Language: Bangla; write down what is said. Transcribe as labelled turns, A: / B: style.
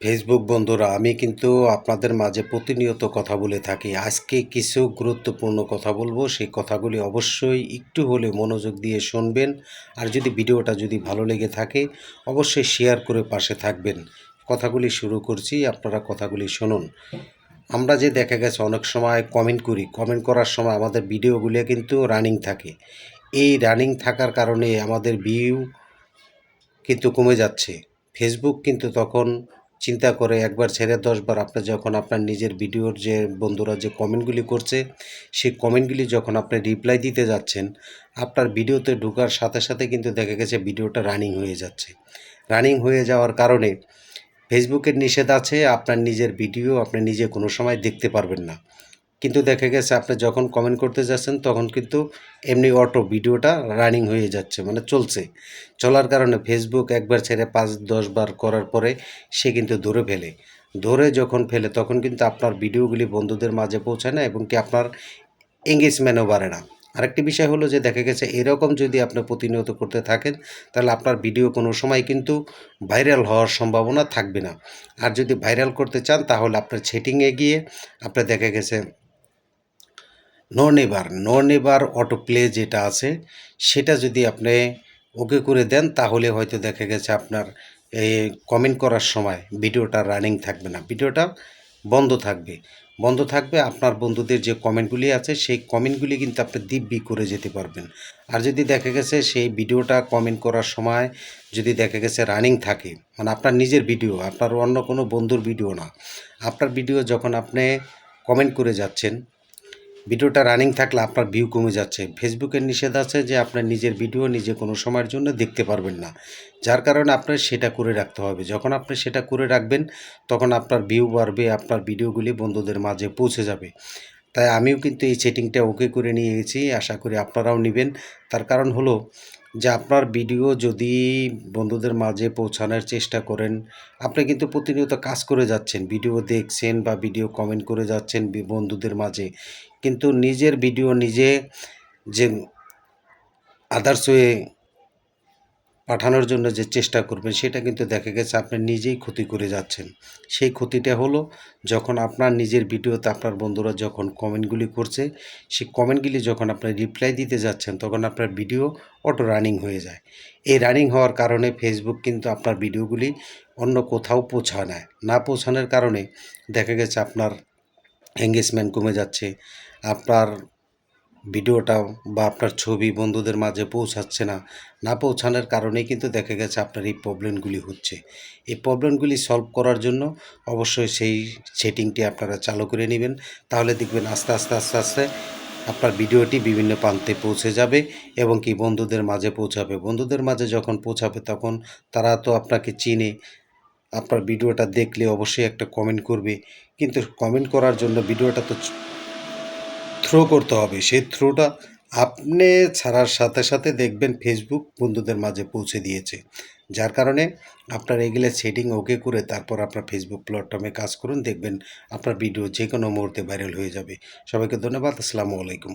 A: ফেসবুক বন্ধুরা, আমি কিন্তু আপনাদের মাঝে প্রতিনিয়ত কথা বলে থাকি। আজকে কিছু গুরুত্বপূর্ণ কথা বলব। সেই কথাগুলি অবশ্যই একটু হলে মনোযোগ দিয়ে শুনবেন। আর যদি ভিডিওটা যদি ভালো লেগে থাকে, অবশ্যই শেয়ার করে পাশে থাকবেন। কথাগুলি শুরু করছি, আপনারা কথাগুলি শুনুন। আমরা যে দেখা গেছে, অনেক সময় কমেন্ট করি। কমেন্ট করার সময় আমাদের ভিডিওগুলো কিন্তু রানিং থাকে। এই রানিং থাকার কারণে আমাদের ভিউ কিন্তু কমে যাচ্ছে। ফেসবুক কিন্তু তখন চিন্তা করে একবার ছেড়ে দশবার আপনি যখন আপনার নিজের ভিডিওর যে বন্ধুরা যে কমেন্টগুলি করছে, সেই কমেন্টগুলি যখন আপনি রিপ্লাই দিতে যাচ্ছেন, আপনার ভিডিওতে ঢুকার সাথে সাথে কিন্তু দেখা গেছে ভিডিওটা রানিং হয়ে যাচ্ছে। রানিং হয়ে যাওয়ার কারণে ফেসবুকের নিষেধ আছে, আপনার নিজের ভিডিও আপনি নিজে কোনো সময় দেখতে পারবেন না। কিন্তু দেখা গেছে আপনি যখন কমেন্ট করতে যাচ্ছেন, তখন কিন্তু এমনি অটো ভিডিওটা রানিং হয়ে যাচ্ছে মানে চলছে। চলার কারণে ফেসবুক একবার ছেড়ে পাঁচ, দশ বার করার পরে সে কিন্তু ধরে ফেলে। ধরে যখন ফেলে, তখন কিন্তু আপনার ভিডিওগুলি বন্ধুদের মাঝে পৌঁছায় না এবং কি আপনার এঙ্গেজমেন্টও বাড়ে না। আরেকটি বিষয় হলো যে, দেখা গেছে এরকম যদি আপনি প্রতিনিয়ত করতে থাকেন, তাহলে আপনার ভিডিও কোনো সময় কিন্তু ভাইরাল হওয়ার সম্ভাবনা থাকবে না। আর যদি ভাইরাল করতে চান, তাহলে আপনার সেটিংয়ে গিয়ে, আপনার দেখা গেছে নো নেবার নো নেবার অটো প্লে যেটা আছে, সেটা যদি আপনি ওকে করে দেন, তাহলে হয়তো দেখা গেছে আপনার এই কমেন্ট করার সময় ভিডিওটা রানিং থাকবে না। ভিডিওটা বন্ধ থাকবে। বন্ধ থাকবে, আপনার বন্ধুদের যে কমেন্টগুলি আছে, সেই কমেন্টগুলি কিন্তু আপনি দিব্যি করে যেতে পারবেন। আর যদি দেখা গেছে সেই ভিডিওটা কমেন্ট করার সময় যদি দেখা গেছে রানিং থাকে মানে আপনার নিজের ভিডিও, আপনার অন্য কোনো বন্ধুর ভিডিও না, আপনার ভিডিও যখন আপনি কমেন্ট করে যাচ্ছেন ভিডিওটা রানিং থাকলে আপনার ভিউ কমে যাচ্ছে। ফেসবুকের নিষেধ আছে যে আপনার নিজের ভিডিও নিজে কোনো সময়ের জন্য দেখতে পারবেন না। যার কারণে আপনার সেটা করে রাখতে হবে। যখন আপনি সেটা করে রাখবেন, তখন আপনার ভিউ বাড়বে, আপনার ভিডিওগুলি বন্ধুদের মাঝে পৌঁছে যাবে। তাই আমিও কিন্তু এই সেটিংটা ওকে করে নিয়ে গেছি আশা করি আপনারাও নেবেন। তার কারণ হলো যে আপনার ভিডিও যদি বন্ধুদের মাঝে পৌঁছানোর চেষ্টা করেন, আপনি কিন্তু প্রতিনিয়ত কাজ করে যাচ্ছেন, ভিডিও দেখছেন বা ভিডিও কমেন্ট করে যাচ্ছেন বন্ধুদের মাঝে। কিন্তু নিজের ভিডিও নিজে যে আদার্স ওয়ে পাঠানোর জন্য যে চেষ্টা করবেন, সেটা কিন্তু দেখা গেছে আপনি নিজেই ক্ষতি করে যাচ্ছেন। সেই ক্ষতিটা হলো যখন আপনার নিজের ভিডিওতে আপনার বন্ধুরা যখন কমেন্টগুলি করছে, সেই কমেন্টগুলি যখন আপনি রিপ্লাই দিতে যাচ্ছেন, তখন আপনার ভিডিও অটো রানিং হয়ে যায়। এই রানিং হওয়ার কারণে ফেসবুক কিন্তু আপনার ভিডিওগুলি অন্য কোথাও পৌঁছায় না। না পৌঁছানোর কারণে দেখা গেছে আপনার এঙ্গেজমেন্ট কমে যাচ্ছে, আপনার ভিডিওটা বা আপনার ছবি বন্ধুদের মাঝে পৌঁছাচ্ছে না না পৌঁছানোর কারণেই কিন্তু দেখা গেছে আপনার এই প্রবলেমগুলি হচ্ছে। এই প্রবলেমগুলি সলভ করার জন্য অবশ্যই সেই সেটিংটি আপনারা চালু করে নেবেন। তাহলে দেখবেন আস্তে আস্তে আস্তে আস্তে আপনার ভিডিওটি বিভিন্ন প্রান্তে পৌঁছে যাবে এবং কি বন্ধুদের মাঝে পৌঁছাবে। বন্ধুদের মাঝে যখন পৌঁছাবে তখন তারা তো আপনাকে চিনে, আপনার ভিডিওটা দেখলে অবশ্যই একটা কমেন্ট করবে। কিন্তু কমেন্ট করার জন্য ভিডিওটা তো থ্রো করতে হবে। সেই থ্রোটা আপনি ছাড়ার সাথে সাথে দেখবেন ফেসবুক বন্ধুদের মাঝে পৌঁছে দিয়েছে। যার কারণে আপনার এগুলো সেটিং ওকে করে তারপর আপনার ফেসবুক প্ল্যাটফর্মে কাজ করুন, দেখবেন আপনার ভিডিও যে কোনো মুহূর্তে ভাইরাল হয়ে যাবে। সবাইকে ধন্যবাদ, আসসালামু আলাইকুম।